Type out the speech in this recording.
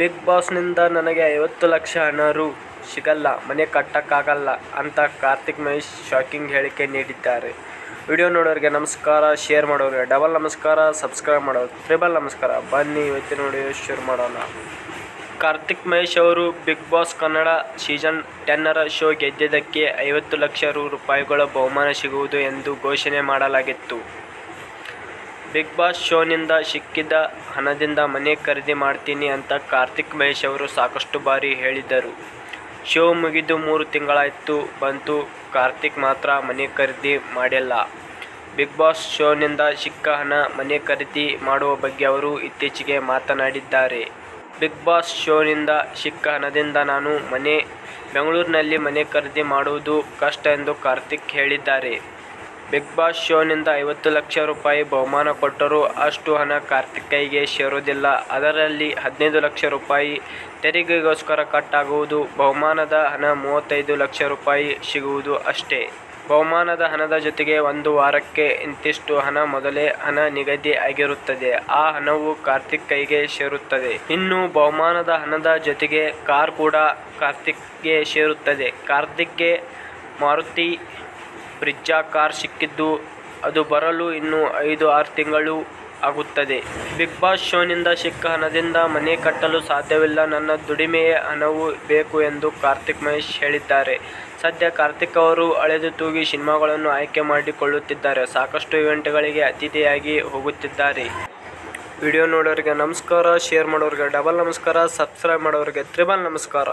Big ಬಾಸ್ನಿಂದ ನನಗೆ ಐವತ್ತು ಲಕ್ಷ ಹಣ ರೂ ಸಿಗಲ್ಲ, ಮನೆ ಕಟ್ಟೋಕ್ಕಾಗಲ್ಲ ಅಂತ ಕಾರ್ತಿಕ್ ಮಹೇಶ್ ಶಾಕಿಂಗ್ ಹೇಳಿಕೆ ನೀಡಿದ್ದಾರೆ. ವಿಡಿಯೋ ನೋಡೋರಿಗೆ ನಮಸ್ಕಾರ ಶೇರ್ ಮಾಡೋರಿಗೆ ಡಬಲ್ ನಮಸ್ಕಾರ ಸಬ್ಸ್ಕ್ರೈಬ್ ಮಾಡೋರು ಟ್ರಿಬಲ್ ನಮಸ್ಕಾರ. ಬನ್ನಿ ಇವತ್ತಿನ ವಿಡಿಯೋ ಶುರು ಮಾಡೋಣ. ಕಾರ್ತಿಕ್ ಮಹೇಶ್ ಅವರು ಬಿಗ್ ಬಾಸ್ ಕನ್ನಡ ಸೀಸನ್ ಟೆನ್ನರ ಶೋ ಗೆದ್ದಿದ್ದಕ್ಕೆ ಐವತ್ತು ಲಕ್ಷ ರು ರೂಪಾಯಿಗಳ ಬಹುಮಾನ ಸಿಗುವುದು ಎಂದು ಘೋಷಣೆ ಮಾಡಲಾಗಿತ್ತು. ಬಿಗ್ ಬಾಸ್ ಶೋನಿಂದ ಸಿಕ್ಕಿದ ಹಣದಿಂದ ಮನೆ ಖರೀದಿ ಮಾಡ್ತೀನಿ ಅಂತ ಕಾರ್ತಿಕ್ ಮಹೇಶ್ ಅವರು ಸಾಕಷ್ಟು ಬಾರಿ ಹೇಳಿದ್ದರು ಶೋ ಮುಗಿದು ಮೂರು ತಿಂಗಳಾಯಿತು, ಬಂತು. ಕಾರ್ತಿಕ್ ಮಾತ್ರ ಮನೆ ಖರೀದಿ ಮಾಡಿಲ್ಲ. ಬಿಗ್ ಬಾಸ್ ಶೋನಿಂದ ಸಿಕ್ಕ ಹಣ ಮನೆ ಖರೀದಿ ಮಾಡುವ ಬಗ್ಗೆ ಅವರು ಇತ್ತೀಚೆಗೆ ಮಾತನಾಡಿದ್ದಾರೆ. ಬಿಗ್ ಬಾಸ್ ಶೋನಿಂದ ಸಿಕ್ಕ ಹಣದಿಂದ ನಾನು ಮನೆ, ಬೆಂಗಳೂರಿನಲ್ಲಿ ಮನೆ ಖರೀದಿ ಮಾಡುವುದು ಕಷ್ಟ ಎಂದು ಕಾರ್ತಿಕ್ ಹೇಳಿದ್ದಾರೆ. ಬಿಗ್ ಬಾಸ್ ಶೋನಿಂದ ಐವತ್ತು ಲಕ್ಷ ರೂಪಾಯಿ ಬಹುಮಾನ ಕೊಟ್ಟರೂ ಅಷ್ಟು ಹಣ ಕಾರ್ತಿಕ್ ಕೈಗೆ ಸೇರುವುದಿಲ್ಲ. ಅದರಲ್ಲಿ ಹದಿನೈದು ಲಕ್ಷ ರೂಪಾಯಿ ತೆರಿಗೆಗೋಸ್ಕರ ಕಟ್ ಆಗುವುದು ಬಹುಮಾನದ ಹಣ ಮೂವತ್ತೈದು ಲಕ್ಷ ರೂಪಾಯಿ ಸಿಗುವುದು ಅಷ್ಟೇ. ಬಹುಮಾನದ ಹಣದ ಜೊತೆಗೆ ಒಂದು ವಾರಕ್ಕೆ ಇಂತಿಷ್ಟು ಹಣ ಮೊದಲೇ ಹಣ ನಿಗದಿ ಆಗಿರುತ್ತದೆ. ಆ ಹಣವು ಕಾರ್ತಿಕ್ ಕೈಗೆ ಸೇರುತ್ತದೆ. ಇನ್ನು ಬಹುಮಾನದ ಹಣದ ಜೊತೆಗೆ ಕಾರ್ ಕೂಡ ಕಾರ್ತಿಕ್ಗೆ ಸೇರುತ್ತದೆ. ಕಾರ್ತಿಕ್ಗೆ ಮಾರುತಿ ಬ್ರಿಜ್ಜಾ ಕಾರ್ ಸಿಕ್ಕಿದ್ದು, ಅದು ಬರಲು ಇನ್ನು ಐದು, ಆರು ತಿಂಗಳು ಆಗುತ್ತದೆ. ಬಿಗ್ ಬಾಸ್ ಶೋನಿಂದ ಸಿಕ್ಕ ಹಣದಿಂದ ಮನೆ ಕಟ್ಟಲು ಸಾಧ್ಯವಿಲ್ಲ. ನನ್ನ ದುಡಿಮೆಯೇ ಹಣವು ಬೇಕು ಎಂದು ಕಾರ್ತಿಕ್ ಮಹೇಶ್ ಹೇಳಿದ್ದಾರೆ. ಸದ್ಯ ಕಾರ್ತಿಕ್ ಅವರು ಅಳೆದು ತೂಗಿ ಸಿನಿಮಾಗಳನ್ನು ಆಯ್ಕೆ ಮಾಡಿಕೊಳ್ಳುತ್ತಿದ್ದಾರೆ. ಸಾಕಷ್ಟು ಇವೆಂಟ್ಗಳಿಗೆ ಅತಿಥಿಯಾಗಿ ಹೋಗುತ್ತಿದ್ದಾರೆ. ವಿಡಿಯೋ ನೋಡೋರಿಗೆ ನಮಸ್ಕಾರ, ಶೇರ್ ಮಾಡೋರಿಗೆ ಡಬಲ್ ನಮಸ್ಕಾರ, ಸಬ್ಸ್ಕ್ರೈಬ್ ಮಾಡೋರಿಗೆ ತ್ರಿಬಲ್ ನಮಸ್ಕಾರ.